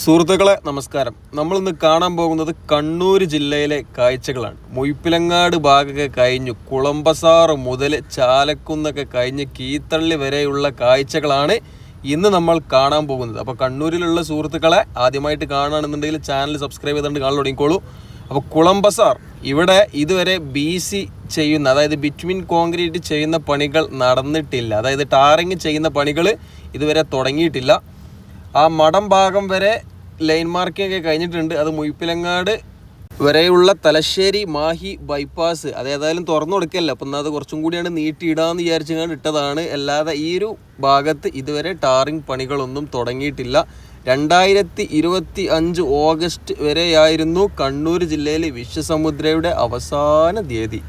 സുഹൃത്തുക്കളെ നമസ്കാരം. നമ്മൾ ഇന്ന് കാണാൻ പോകുന്നത് കണ്ണൂർ ജില്ലയിലെ കാഴ്ചകളാണ്. മൊയ്പ്പിലങ്ങാട് ഭാഗമൊക്കെ കഴിഞ്ഞു. കുളമ്പസാറ് മുതൽ ചാലക്കുന്നൊക്കെ കഴിഞ്ഞ് കീത്തള്ളി വരെയുള്ള കാഴ്ചകളാണ് ഇന്ന് നമ്മൾ കാണാൻ പോകുന്നത്. അപ്പോൾ കണ്ണൂരിലുള്ള സുഹൃത്തുക്കളെ ആദ്യമായിട്ട് കാണുകയാണെന്നുണ്ടെങ്കിൽ ചാനൽ സബ്സ്ക്രൈബ് ചെയ്തുകൊണ്ട് കാണാൻ തുടങ്ങിക്കോളൂ. അപ്പോൾ കുളമ്പസാർ ഇവിടെ ഇതുവരെ ബി സി ചെയ്യുന്ന അതായത് ബിറ്റ്വിൻ കോൺക്രീറ്റ് ചെയ്യുന്ന പണികൾ നടന്നിട്ടില്ല. അതായത് ടാറിങ് ചെയ്യുന്ന പണികൾ ഇതുവരെ തുടങ്ങിയിട്ടില്ല. ആ മടം ഭാഗം വരെ ലൈൻ മാർക്കിംഗ് ഒക്കെ കഴിഞ്ഞിട്ടുണ്ട്. അത് മുയ്പ്പിലങ്ങാട് വരെയുള്ള തലശ്ശേരി മാഹി ബൈപ്പാസ് അത് ഏതായാലും തുറന്നു കൊടുക്കല്ല? അപ്പം എന്നാൽ അത് കുറച്ചും കൂടിയാണ് നീട്ടിയിടാന്ന് വിചാരിച്ചുകൊണ്ട് ഇട്ടതാണ്. അല്ലാതെ ഈ ഒരു ഭാഗത്ത് ഇതുവരെ ടാറിങ് പണികളൊന്നും തുടങ്ങിയിട്ടില്ല. രണ്ടായിരത്തി ഇരുപത്തി അഞ്ച് ഓഗസ്റ്റ് വരെയായിരുന്നു കണ്ണൂർ ജില്ലയിലെ വിശ്വസമുദ്രയുടെ അവസാന തീയതി.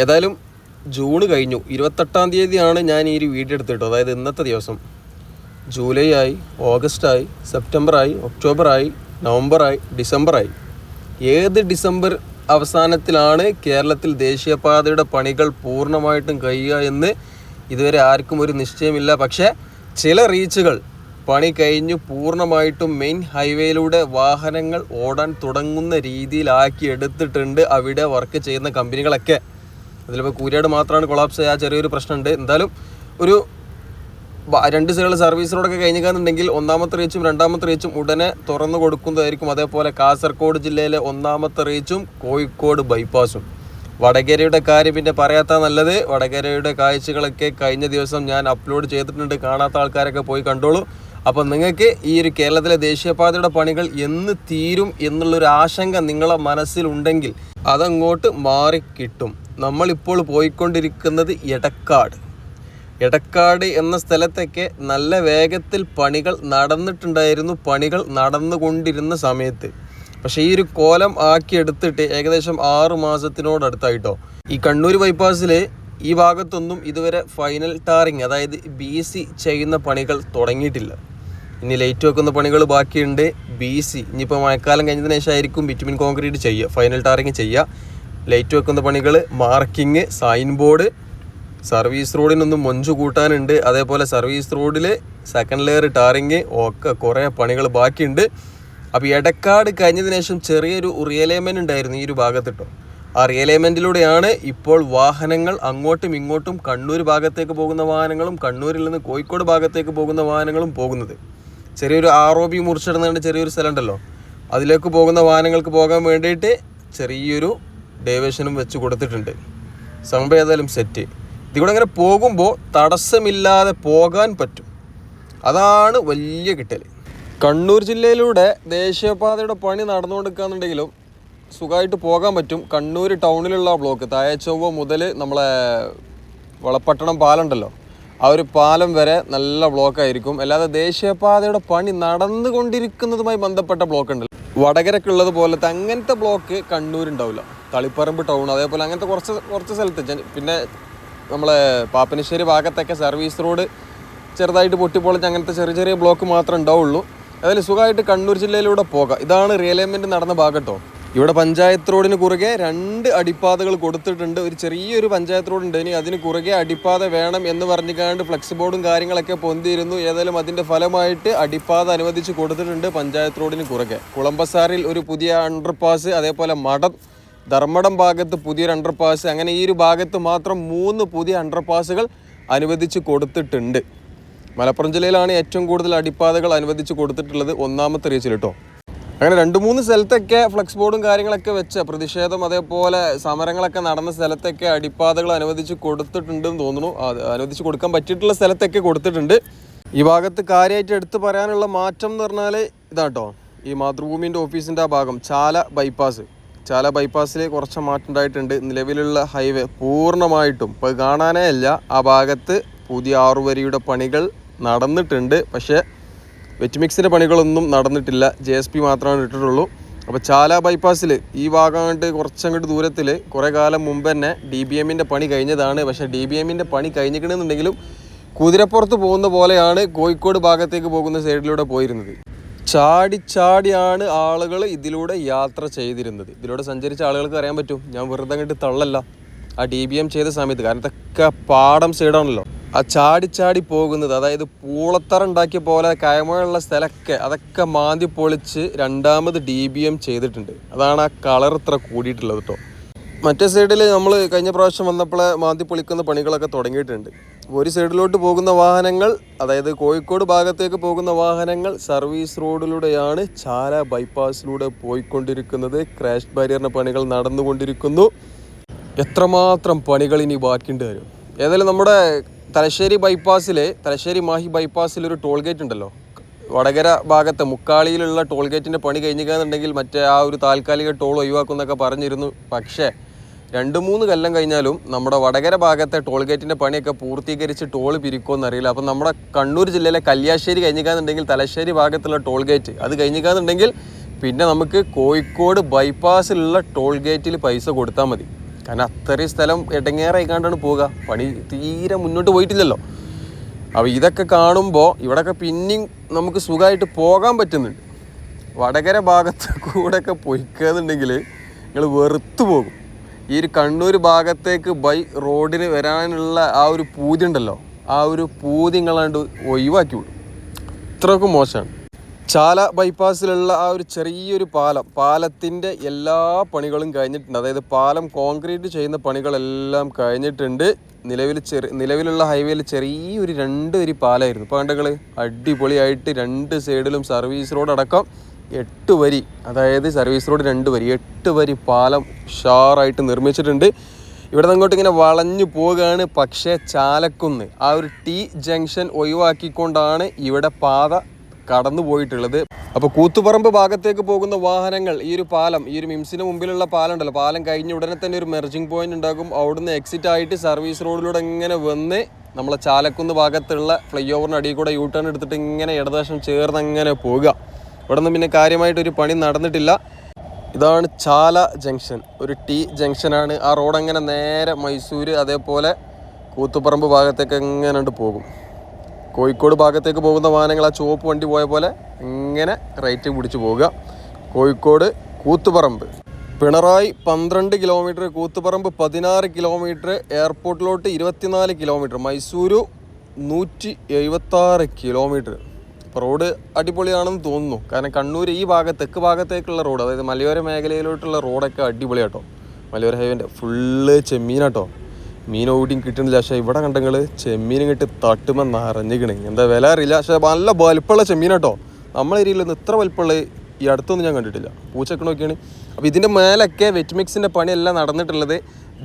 ഏതായാലും ജൂൺ കഴിഞ്ഞു. ഇരുപത്തെട്ടാം തീയതിയാണ് ഞാൻ ഈ ഒരു വീഡിയോ എടുത്തിട്ടു അതായത് ഇന്നത്തെ ദിവസം. ജൂലൈ ആയി ഓഗസ്റ്റ് ആയി നവംബർ ആയി ഡിസംബർ ആയി ഏത് ഡിസംബർ അവസാനത്തിലാണ് കേരളത്തിൽ ദേശീയപാതയുടെ പണികൾ പൂർണമായിട്ടും കഴിയുക എന്ന് ഇതുവരെ ആർക്കും ഒരു നിശ്ചയമില്ല. പക്ഷേ ചില റീച്ചുകൾ പണി കഴിഞ്ഞ് പൂർണമായിട്ടും മെയിൻ ഹൈവേയിലൂടെ വാഹനങ്ങൾ ഓടാൻ തുടങ്ങുന്ന രീതിയിലാക്കി എടുത്തിട്ടുണ്ട് അവിടെ വർക്ക് ചെയ്യുന്ന കമ്പനികളൊക്കെ. അതിലിപ്പോൾ കൂരിയാട് മാത്രമാണ് കൊളാപ്സ് ആയ ചെറിയൊരു പ്രശ്നമുണ്ട്. എന്തായാലും ഒരു രണ്ട് സൈഡിൽ സർവീസ് റോഡൊക്കെ കഴിഞ്ഞിരിക്കുന്നുണ്ടെങ്കിൽ ഒന്നാമത്തെ റീച്ചും രണ്ടാമത്തെ റീച്ചും ഉടനെ തുറന്നു കൊടുക്കുന്നതായിരിക്കും. അതേപോലെ കാസർഗോഡ് ജില്ലയിലെ ഒന്നാമത്തെ റീച്ചും കോഴിക്കോട് ബൈപ്പാസും. വടകരയുടെ കാര്യം പിന്നെ പറയാത്ത നല്ലത്. വടകരയുടെ കാഴ്ചകളൊക്കെ കഴിഞ്ഞ ദിവസം ഞാൻ അപ്ലോഡ് ചെയ്തിട്ടുണ്ട്. കാണാത്ത ആൾക്കാരൊക്കെ പോയി കണ്ടോളൂ. അപ്പം നിങ്ങൾക്ക് ഈ ഒരു കേരളത്തിലെ ദേശീയപാതയുടെ പണികൾ എന്ന് തീരും എന്നുള്ളൊരു ആശങ്ക നിങ്ങളെ മനസ്സിലുണ്ടെങ്കിൽ അതങ്ങോട്ട് മാറിക്കിട്ടും. നമ്മളിപ്പോൾ പോയിക്കൊണ്ടിരിക്കുന്നത് എടക്കാട്. എടക്കാട് എന്ന സ്ഥലത്തൊക്കെ നല്ല വേഗത്തിൽ പണികൾ നടന്നിട്ടുണ്ടായിരുന്നു. പണികൾ നടന്നുകൊണ്ടിരുന്ന സമയത്ത്. പക്ഷേ ഈ ഒരു കോലം ആക്കിയെടുത്തിട്ട് ഏകദേശം ആറ് മാസത്തിനോടടുത്തായിട്ടോ. ഈ കണ്ണൂർ ബൈപ്പാസിൽ ഈ ഭാഗത്തൊന്നും ഇതുവരെ ഫൈനൽ ടാറിങ് അതായത് ബി സി ചെയ്യുന്ന പണികൾ തുടങ്ങിയിട്ടില്ല. ഇനി ലൈറ്റ് വെക്കുന്ന പണികൾ ബാക്കിയുണ്ട്. ബി സി ഇനിയിപ്പോൾ മഴക്കാലം കഴിഞ്ഞതിന് ശേഷമായിരിക്കും ബിറ്റുമിൻ കോൺക്രീറ്റ് ചെയ്യുക ഫൈനൽ ടാറിങ് ചെയ്യുക. ലൈറ്റ് വെക്കുന്ന പണികൾ മാർക്കിങ് സൈൻ ബോർഡ് സർവീസ് റോഡിനൊന്നും മൊഞ്ചു കൂട്ടാനുണ്ട്. അതേപോലെ സർവീസ് റോഡിൽ സെക്കൻഡ് ലെയർ ടാറിങ് ഒക്കെ കുറേ പണികൾ ബാക്കിയുണ്ട്. അപ്പോൾ ഇടക്കാട് കഴിഞ്ഞതിന് ശേഷം ചെറിയൊരു റിയലൈൻമെന്റ് ഉണ്ടായിരുന്നു ഈ ഒരു ഭാഗത്തിട്ടോ. ആ റിയലൈൻമെന്റിലൂടെയാണ് ഇപ്പോൾ വാഹനങ്ങൾ അങ്ങോട്ടും ഇങ്ങോട്ടും കണ്ണൂർ ഭാഗത്തേക്ക് പോകുന്ന വാഹനങ്ങളും കണ്ണൂരിൽ നിന്ന് കോഴിക്കോട് ഭാഗത്തേക്ക് പോകുന്ന വാഹനങ്ങളും പോകുന്നത്. ചെറിയൊരു ആർ ഒ ബി മുറിച്ചിടുന്നതിന്റെ ചെറിയൊരു സ്ഥലം ഉണ്ടല്ലോ അതിലേക്ക് പോകുന്ന വാഹനങ്ങൾക്ക് പോകാൻ വേണ്ടിയിട്ട് ചെറിയൊരു ഡൈവേഷനും വെച്ച് കൊടുത്തിട്ടുണ്ട്. സംഭവം ഏതായാലും സെറ്റ് ഇതിലൂടെ അങ്ങനെ പോകുമ്പോൾ തടസ്സമില്ലാതെ പോകാൻ പറ്റും. അതാണ് വലിയ കിട്ടൽ കണ്ണൂർ ജില്ലയിലൂടെ ദേശീയപാതയുടെ പണി നടന്നു നടന്നുകൊണ്ടിരിക്കുകയെന്നുണ്ടെങ്കിലും സുഖമായിട്ട് പോകാൻ പറ്റും. കണ്ണൂർ ടൗണിലുള്ള ബ്ലോക്ക് തായച്ചൊവ്വ മുതൽ നമ്മളെ വളപ്പട്ടണം പാലുണ്ടല്ലോ ആ ഒരു പാലം വരെ നല്ല ബ്ലോക്ക് ആയിരിക്കും അല്ലാതെ ദേശീയപാതയുടെ പണി നടന്നുകൊണ്ടിരിക്കുന്നതുമായി ബന്ധപ്പെട്ട ബ്ലോക്ക് ഉണ്ടല്ലോ വടകരക്കുള്ളത് പോലത്തെ അങ്ങനത്തെ ബ്ലോക്ക് കണ്ണൂരുണ്ടാവില്ല. തളിപ്പറമ്പ് ടൗൺ അതേപോലെ അങ്ങനത്തെ കുറച്ച് കുറച്ച് സ്ഥലത്ത്. പിന്നെ നമ്മളെ പാപ്പനശ്ശേരി ഭാഗത്തൊക്കെ സർവീസ് റോഡ് ചെറുതായിട്ട് പൊട്ടിപ്പൊളിച്ച് അങ്ങനത്തെ ചെറിയ ചെറിയ ബ്ലോക്ക് മാത്രമേ ഉണ്ടാവുള്ളൂ. അതിൽ സുഖമായിട്ട് കണ്ണൂർ ജില്ലയിലൂടെ പോകാം. ഇതാണ് റിയലൈൻമെന്റ് നടന്ന ഭാഗട്ടോ ഇവിടെ പഞ്ചായത്ത് റോഡിന് കുറുകെ രണ്ട് അടിപ്പാതകൾ കൊടുത്തിട്ടുണ്ട്. ഒരു ചെറിയൊരു പഞ്ചായത്ത് റോഡ് ഉണ്ട്. ഇനി അതിന് കുറുകെ അടിപ്പാത വേണം എന്ന് പറഞ്ഞിക്കാണ്ട് ഫ്ലെക്സ് ബോർഡും കാര്യങ്ങളൊക്കെ പൊന്തിയിരുന്നു. ഏതായാലും അതിന്റെ ഫലമായിട്ട് അടിപ്പാത അനുവദിച്ച് കൊടുത്തിട്ടുണ്ട് പഞ്ചായത്ത് റോഡിന് കുറുകെ. കുളമ്പസാറിൽ ഒരു പുതിയ അണ്ടർപാസ് അതേപോലെ മഠം ധർമ്മടം ഭാഗത്ത് പുതിയൊരു അണ്ടർപാസ് അങ്ങനെ ഈ ഒരു ഭാഗത്ത് മാത്രം മൂന്ന് പുതിയ അണ്ടർപാസുകൾ അനുവദിച്ച് കൊടുത്തിട്ടുണ്ട്. മലപ്പുറം ജില്ലയിലാണ് ഏറ്റവും കൂടുതൽ അടിപ്പാതകൾ അനുവദിച്ച് കൊടുത്തിട്ടുള്ളത് ഒന്നാമത്തെ റീച്ചിൽ കേട്ടോ അങ്ങനെ രണ്ട് മൂന്ന് സ്ഥലത്തൊക്കെ ഫ്ലെക്സ് ബോർഡും കാര്യങ്ങളൊക്കെ വെച്ച് പ്രതിഷേധം അതേപോലെ സമരങ്ങളൊക്കെ നടന്ന സ്ഥലത്തൊക്കെ അടിപ്പാതകൾ അനുവദിച്ച് കൊടുത്തിട്ടുണ്ടെന്ന് തോന്നുന്നു. അനുവദിച്ച് കൊടുക്കാൻ പറ്റിയിട്ടുള്ള സ്ഥലത്തൊക്കെ കൊടുത്തിട്ടുണ്ട്. ഈ ഭാഗത്ത് കാര്യമായിട്ട് എടുത്തു പറയാനുള്ള മാറ്റം എന്ന് പറഞ്ഞാൽ ഇതാട്ടോ. ഈ മാതൃഭൂമിന്റെ ഓഫീസിന്റെ ആ ഭാഗം ചാല ബൈപ്പാസ് ചാല ബൈപ്പാസിൽ കുറച്ച് മാറ്റം ഉണ്ടായിട്ടുണ്ട്. നിലവിലുള്ള ഹൈവേ പൂർണമായിട്ടും ഇപ്പോൾ കാണാനേ അല്ല ആ ഭാഗത്ത് പുതിയ ആറുവരിയുടെ പണികൾ നടന്നിട്ടുണ്ട്. പക്ഷേ വെറ്റ് മിക്സിന്റെ പണികളൊന്നും നടന്നിട്ടില്ല. ജെ എസ് പി മാത്രമാണ് ഇട്ടിട്ടുള്ളൂ. അപ്പോൾ ചാല ബൈപ്പാസിൽ ഈ ഭാഗം അങ്ങോട്ട് കുറച്ചങ്ങോട്ട് ദൂരത്തിൽ കുറേ കാലം മുമ്പ് തന്നെ ഡി ബി എമ്മിന്റെ പണി കഴിഞ്ഞതാണ്. പക്ഷേ ഡി ബി എമ്മിന്റെ പണി കഴിഞ്ഞിട്ടുണ്ടെന്നുണ്ടെങ്കിലും കുതിരപ്പുറത്ത് പോകുന്ന പോലെയാണ് കോഴിക്കോട് ഭാഗത്തേക്ക് പോകുന്ന സൈഡിലൂടെ പോയിരുന്നത്. ചാടി ചാടിയാണ് ആളുകൾ ഇതിലൂടെ യാത്ര ചെയ്തിരുന്നത്. ഇതിലൂടെ സഞ്ചരിച്ച ആളുകൾക്ക് അറിയാൻ പറ്റും. ഞാൻ വെറുതെ അങ്ങോട്ട് തള്ളല്ല. ആ ഡി ബി എം ചെയ്ത സമയത്ത് കാരണം ഇതൊക്കെ പാടം സൈഡാണല്ലോ ആ ചാടി ചാടി പോകുന്നത് അതായത് പൂളത്തറ ഉണ്ടാക്കിയ പോലെ കയമുള്ള സ്ഥലമൊക്കെ അതൊക്കെ മാന്തി പൊളിച്ച് രണ്ടാമത് ഡി ബി എം ചെയ്തിട്ടുണ്ട്. അതാണ് ആ കളർ ഇത്ര കൂടിയിട്ടുള്ളത് കേട്ടോ മറ്റേ സൈഡിൽ നമ്മൾ കഴിഞ്ഞ പ്രാവശ്യം വന്നപ്പോൾ മാന്തി പൊളിക്കുന്ന പണികളൊക്കെ തുടങ്ങിയിട്ടുണ്ട്. ഒരു സൈഡിലോട്ട് പോകുന്ന വാഹനങ്ങൾ അതായത് കോഴിക്കോട് ഭാഗത്തേക്ക് പോകുന്ന വാഹനങ്ങൾ സർവീസ് റോഡിലൂടെയാണ് ചാല ബൈപ്പാസിലൂടെ പോയിക്കൊണ്ടിരിക്കുന്നത്. ക്രാഷ് ബാരിയറിന്റെ പണികൾ നടന്നുകൊണ്ടിരിക്കുന്നു. എത്രമാത്രം പണികൾ ഇനി ബാക്കിയുണ്ട് വരും? ഏതായാലും നമ്മുടെ തലശ്ശേരി ബൈപ്പാസിലെ തലശ്ശേരി മാഹി ബൈപ്പാസിലൊരു ടോൾ ഗേറ്റ് ഉണ്ടല്ലോ. വടകര ഭാഗത്ത് മുക്കാളിയിലുള്ള ടോൾ ഗേറ്റിന്റെ പണി കഴിഞ്ഞിരിക്കുകയെന്നുണ്ടെങ്കിൽ മറ്റേ ആ ഒരു താൽക്കാലിക ടോൾ ഒഴിവാക്കുന്നൊക്കെ പറഞ്ഞിരുന്നു. പക്ഷേ രണ്ട് മൂന്ന് കൊല്ലം കഴിഞ്ഞാലും നമ്മുടെ വടകര ഭാഗത്തെ ടോൾ ഗേറ്റിന്റെ പണിയൊക്കെ പൂർത്തീകരിച്ച് ടോൾ പിരിക്കുമോ അറിയില്ല അപ്പം നമ്മുടെ കണ്ണൂർ ജില്ലയിലെ കല്യാശ്ശേരി കഴിഞ്ഞിക്കാന്നുണ്ടെങ്കിൽ തലശ്ശേരി ഭാഗത്തുള്ള ടോൾ ഗേറ്റ് അത് കഴിഞ്ഞിക്കാന്നുണ്ടെങ്കിൽ പിന്നെ നമുക്ക് കോഴിക്കോട് ബൈപ്പാസിലുള്ള ടോൾ ഗേറ്റിൽ പൈസ കൊടുത്താൽ മതി. കാരണം അത്രയും സ്ഥലം ഇടങ്ങേറായിക്കാണ്ടാണ് പോവുക. പണി തീരെ മുന്നോട്ട് പോയിട്ടില്ലല്ലോ. അപ്പോൾ ഇതൊക്കെ കാണുമ്പോൾ ഇവിടെയൊക്കെ പിന്നെയും നമുക്ക് സുഖമായിട്ട് പോകാൻ പറ്റുന്നുണ്ട്. വടകര ഭാഗത്ത് കൂടെയൊക്കെ പൊയ്ക്കുന്നുണ്ടെങ്കിൽ നിങ്ങൾ വെറുത്തു പോകും. ഈ ഒരു കണ്ണൂർ ഭാഗത്തേക്ക് ബൈ റോഡിന് വരാനുള്ള ആ ഒരു പൂതി ഉണ്ടല്ലോ. ആ ഒരു പൂതി നിങ്ങളാണ്ട് ഒഴിവാക്കി വിടും. ഇത്രയൊക്കെ മോശമാണ്. ചാല ബൈപ്പാസിലുള്ള ആ ഒരു ചെറിയൊരു പാലം പാലത്തിന്റെ എല്ലാ പണികളും കഴിഞ്ഞിട്ടുണ്ട്. അതായത് പാലം കോൺക്രീറ്റ് ചെയ്യുന്ന പണികളെല്ലാം കഴിഞ്ഞിട്ടുണ്ട്. നിലവിൽ ചെറിയ നിലവിലുള്ള ഹൈവേയിൽ ചെറിയൊരു രണ്ട് വരി പാലമായിരുന്നു ഇപ്പോൾ അടിപൊളിയായിട്ട് രണ്ട് സൈഡിലും സർവീസ് റോഡ് അടക്കം എട്ട് വരി അതായത് സർവീസ് റോഡ് രണ്ട് വരി എട്ട് വരി പാലം ഷാറായിട്ട് നിർമ്മിച്ചിട്ടുണ്ട്. ഇവിടെ അങ്ങോട്ട് ഇങ്ങനെ വളഞ്ഞു പോവുകയാണ് പക്ഷേ ചാലക്കുന്ന് ആ ഒരു ടി ജംഗ്ഷൻ ഒഴിവാക്കിക്കൊണ്ടാണ് ഇവിടെ പാത കടന്നു പോയിട്ടുള്ളത്. അപ്പോൾ കൂത്തുപറമ്പ് ഭാഗത്തേക്ക് പോകുന്ന വാഹനങ്ങൾ ഈ ഒരു പാലം ഈ ഒരു മിംസിന് മുമ്പിലുള്ള പാലം ഉണ്ടല്ലോ പാലം കഴിഞ്ഞ ഉടനെ തന്നെ ഒരു മെർജിങ് പോയിന്റ് ഉണ്ടാകും. അവിടുന്ന് എക്സിറ്റ് ആയിട്ട് സർവീസ് റോഡിലൂടെ ഇങ്ങനെ വന്ന് നമ്മളെ ചാലക്കുന്ന് ഭാഗത്തുള്ള ഫ്ലൈ ഓവറിന് അടിയിൽ കൂടെ യൂ ടേൺ എടുത്തിട്ട് ഇങ്ങനെ ഇടതുവശം ചേർന്ന് അങ്ങനെ പോകുക ഇവിടെ നിന്ന് പിന്നെ കാര്യമായിട്ടൊരു പണി നടന്നിട്ടില്ല. ഇതാണ് ചാല ജംഗ്ഷൻ. ഒരു ടി ജംഗ്ഷനാണ്. ആ റോഡ് അങ്ങനെ നേരെ മൈസൂർ അതേപോലെ കൂത്തുപറമ്പ് ഭാഗത്തേക്ക് എങ്ങനെ പോകും. കോഴിക്കോട് ഭാഗത്തേക്ക് പോകുന്ന വാഹനങ്ങൾ ആ ചുവപ്പ് വണ്ടി പോയ പോലെ ഇങ്ങനെ റൈറ്റ് പിടിച്ച് പോവുക. കോഴിക്കോട് കൂത്തുപറമ്പ്. പിണറായി പന്ത്രണ്ട് കിലോമീറ്റർ കൂത്തുപറമ്പ് പതിനാറ് കിലോമീറ്റർ എയർപോർട്ടിലോട്ട് ഇരുപത്തിനാല് കിലോമീറ്റർ മൈസൂരു നൂറ്റി എഴുപത്താറ് കിലോമീറ്റർ. റോഡ് അടിപൊളിയാണെന്ന് തോന്നുന്നു. കാരണം കണ്ണൂർ ഈ ഭാഗത്ത് തെക്ക് ഭാഗത്തേക്കുള്ള റോഡ് അതായത് മലയോര മേഖലയിലോട്ടുള്ള റോഡൊക്കെ അടിപൊളിയാട്ടോ മലയോര ഹൈവേന്റെ ഫുള്ള് ചെമ്മീനാട്ടോ. മീൻ ഓടിയും കിട്ടുന്നില്ല. പക്ഷേ ഇവിടെ കണ്ടെങ്കിൽ ചെമ്മീനും കിട്ടി തട്ടുമ്പോൾ നിറഞ്ഞിക്കണേ എന്താ വില അറിയില്ല. പക്ഷേ നല്ല വലിപ്പമുള്ള ചെമ്മീനാട്ടോ. നമ്മളെ ഏരിയയിലൊന്നും ഇത്ര വലിപ്പമുള്ള ഈ അടുത്തൊന്നും ഞാൻ കണ്ടിട്ടില്ല. പൂച്ചക്ക് നോക്കിയാണ്. അപ്പോൾ ഇതിന്റെ മേലൊക്കെ വെറ്റ് മിക്സിന്റെ പണിയെല്ലാം നടന്നിട്ടുള്ളത്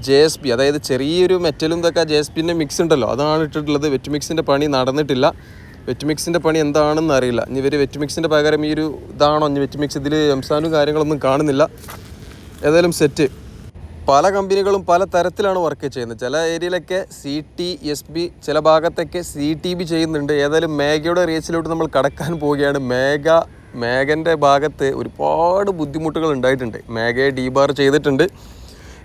ജെ എസ് പി അതായത് ചെറിയൊരു മെറ്റലും ഇതൊക്കെ ജെ എസ് പിന്റെ മിക്സ് ഉണ്ടല്ലോ. അതാണ് ഇട്ടിട്ടുള്ളത്. വെറ്റ് മിക്സിന്റെ പണി നടന്നിട്ടില്ല. വെറ്റ് മിക്സിന്റെ പണി എന്താണെന്ന് അറിയില്ല. ഇനി ഇവർ വെറ്റ് മിക്സിന്റെ പകരം ഈ ഒരു ഇതാണോ? ഇനി വെറ്റ് മിക്സ് ഇതിൽ എംസാനും കാര്യങ്ങളൊന്നും കാണുന്നില്ല. ഏതായാലും സെറ്റ്. പല കമ്പനികളും പല തരത്തിലാണ് വർക്ക് ചെയ്യുന്നത്. ചില ഏരിയയിലൊക്കെ സി ടി എസ് ബി ചില ഭാഗത്തൊക്കെ സി ടി ബി ചെയ്യുന്നുണ്ട്. ഏതായാലും മേഘയുടെ റേസിലോട്ട് നമ്മൾ കടക്കാൻ പോവുകയാണ്. മേഘ മേഘന്റെ ഭാഗത്ത് ഒരുപാട് ബുദ്ധിമുട്ടുകൾ ഉണ്ടായിട്ടുണ്ട്. മേഘയെ ഡീബാർ ചെയ്തിട്ടുണ്ട്.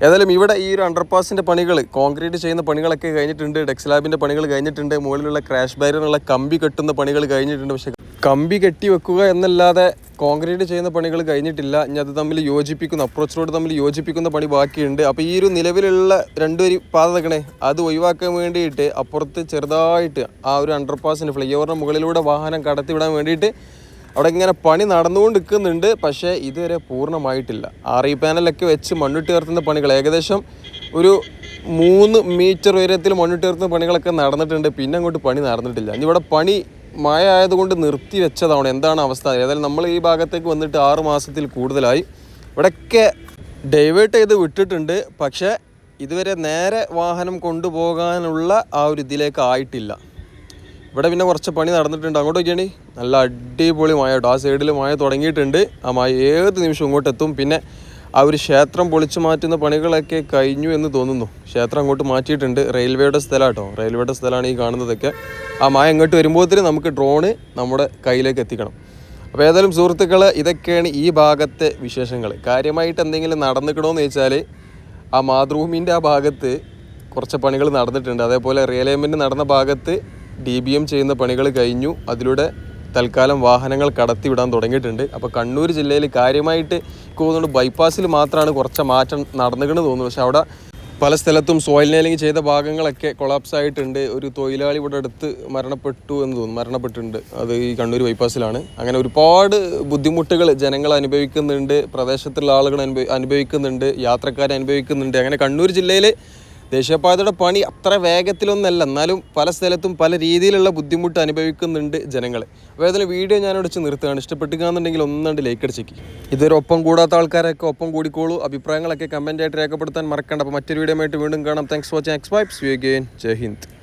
ഏതായാലും ഇവിടെ ഈ ഒരു അണ്ടർപാസിന്റെ പണികൾ കോൺക്രീറ്റ് ചെയ്യുന്ന പണികളൊക്കെ കഴിഞ്ഞിട്ടുണ്ട് ഡെക്സ്ലാബിന്റെ പണികൾ കഴിഞ്ഞിട്ടുണ്ട് മുകളിലുള്ള ക്രാഷ് ബാരിയറിനുള്ള കമ്പി കെട്ടുന്ന പണികൾ കഴിഞ്ഞിട്ടുണ്ട് പക്ഷേ കമ്പി കെട്ടി വെക്കുക എന്നല്ലാതെ കോൺക്രീറ്റ് ചെയ്യുന്ന പണികൾ കഴിഞ്ഞിട്ടില്ല. ഇനി അത് തമ്മിൽ യോജിപ്പിക്കുന്ന അപ്രോച്ച് റോഡ് തമ്മിൽ യോജിപ്പിക്കുന്ന പണി ബാക്കിയുണ്ട്. അപ്പോൾ ഈ ഒരു നിലവിലുള്ള രണ്ടുപേരും പാത നിൽക്കണേ അത് ഒഴിവാക്കാൻ വേണ്ടിയിട്ട് അപ്പുറത്ത് ചെറുതായിട്ട് ആ ഒരു അണ്ടർപാസിന് ഫ്ലൈ ഓവറിന് മുകളിലൂടെ വാഹനം കടത്തിവിടാൻ വേണ്ടിയിട്ട് അവിടെ ഇങ്ങനെ പണി നടന്നുകൊണ്ട് നിൽക്കുന്നുണ്ട് പക്ഷേ ഇതുവരെ പൂർണമായിട്ടില്ല. ആർ ഇ പാനലൊക്കെ വെച്ച് മണ്ണിട്ട് ഉയർത്തുന്ന പണികൾ ഏകദേശം ഒരു മൂന്ന് മീറ്റർ ഉയരത്തിൽ മണ്ണിട്ട് ഉയർത്തുന്ന പണികളൊക്കെ നടന്നിട്ടുണ്ട് പിന്നെ അങ്ങോട്ട് പണി നടന്നിട്ടില്ല. ഇനി ഇവിടെ പണി മഴ ആയതുകൊണ്ട് നിർത്തി വെച്ചതാണ്. എന്താണ് അവസ്ഥ? ഏതായാലും നമ്മൾ ഈ ഭാഗത്തേക്ക് വന്നിട്ട് ആറ് മാസത്തിൽ കൂടുതലായി. ഇവിടെയൊക്കെ ഡൈവേർട്ട് ചെയ്ത് വിട്ടിട്ടുണ്ട് പക്ഷേ ഇതുവരെ നേരെ വാഹനം കൊണ്ടുപോകാനുള്ള ആ ഒരു ഇതിലേക്ക് ആയിട്ടില്ല. ഇവിടെ പിന്നെ കുറച്ച് പണി നടന്നിട്ടുണ്ട്. അങ്ങോട്ട് നോക്കിയാണ് നല്ല അടിപൊളി മായ കേട്ടോ ആ സൈഡിൽ മായ തുടങ്ങിയിട്ടുണ്ട്. ആ മായ ഏത് നിമിഷം ഇങ്ങോട്ട് എത്തും. പിന്നെ ആ ഒരു ക്ഷേത്രം പൊളിച്ചു മാറ്റുന്ന പണികളൊക്കെ കഴിഞ്ഞു എന്ന് തോന്നുന്നു. ക്ഷേത്രം അങ്ങോട്ട് മാറ്റിയിട്ടുണ്ട്. റെയിൽവേയുടെ സ്ഥലം കേട്ടോ റെയിൽവേയുടെ സ്ഥലമാണ് ഈ കാണുന്നതൊക്കെ. ആ മായ ഇങ്ങോട്ട് വരുമ്പോഴത്തേന് നമുക്ക് ഡ്രോണ് നമ്മുടെ കയ്യിലേക്ക് എത്തിക്കണം. അപ്പോൾ ഏതായാലും സുഹൃത്തുക്കൾ ഇതൊക്കെയാണ് ഈ ഭാഗത്തെ വിശേഷങ്ങൾ. കാര്യമായിട്ട് എന്തെങ്കിലും നടന്നിക്കണമെന്ന് വെച്ചാൽ ആ മാതൃഭൂമിന്റെ ആ ഭാഗത്ത് കുറച്ച് പണികൾ നടന്നിട്ടുണ്ട്. അതേപോലെ റിയലൈൻമെന്റ് നടന്ന ഭാഗത്ത് ഡി ബി എം ചെയ്യുന്ന പണികൾ കഴിഞ്ഞു. അതിലൂടെ തൽക്കാലം വാഹനങ്ങൾ കടത്തിവിടാൻ തുടങ്ങിയിട്ടുണ്ട്. അപ്പോൾ കണ്ണൂർ ജില്ലയിൽ കാര്യമായിട്ട് എനിക്ക് തോന്നുന്നു ബൈപ്പാസിൽ മാത്രമാണ് കുറച്ച് മാറ്റം നടന്നിക്കണെന്ന് തോന്നുന്നു. പക്ഷെ അവിടെ പല സ്ഥലത്തും സോയിൽ നെയിലിംഗ് ചെയ്ത ഭാഗങ്ങളൊക്കെ കൊളാപ്സ് ആയിട്ടുണ്ട്. ഒരു തൊഴിലാളി ഇവിടെ അടുത്ത് മരണപ്പെട്ടു എന്ന് തോന്നുന്നു. മരണപ്പെട്ടിട്ടുണ്ട്. അത് ഈ കണ്ണൂർ ബൈപ്പാസിലാണ്. അങ്ങനെ ഒരുപാട് ബുദ്ധിമുട്ടുകൾ ജനങ്ങൾ അനുഭവിക്കുന്നുണ്ട്. പ്രദേശത്തുള്ള ആളുകൾ അനുഭവി അനുഭവിക്കുന്നുണ്ട്. യാത്രക്കാർ അനുഭവിക്കുന്നുണ്ട്. അങ്ങനെ കണ്ണൂർ ജില്ലയിൽ ദേശീയപാതയുടെ പണി അത്ര വേഗത്തിലൊന്നല്ല. എന്നാലും പല സ്ഥലത്തും പല രീതിയിലുള്ള ബുദ്ധിമുട്ട് അനുഭവിക്കുന്നുണ്ട് ജനങ്ങൾ അപ്പോൾ ഏതായാലും വീഡിയോ ഞാനടിച്ച് നിർത്തുകയാണ്. ഇഷ്ടപ്പെട്ടുകയാണെന്നുണ്ടെങ്കിൽ ഒന്നുണ്ട് ലൈക്ക് അടിച്ചേക്ക് ഇതൊരു ഒപ്പം കൂടാത്ത ആൾക്കാരൊക്കെ ഒപ്പം കൂടിക്കോളൂ. അഭിപ്രായങ്ങളൊക്കെ കമന്റായിട്ട് രേഖപ്പെടുത്താൻ മറക്കണ്ട. അപ്പോൾ മറ്റൊരു വീഡിയോ ആയിട്ട് വീണ്ടും കാണാം. Thanks watching X vibes you again Jai Hind.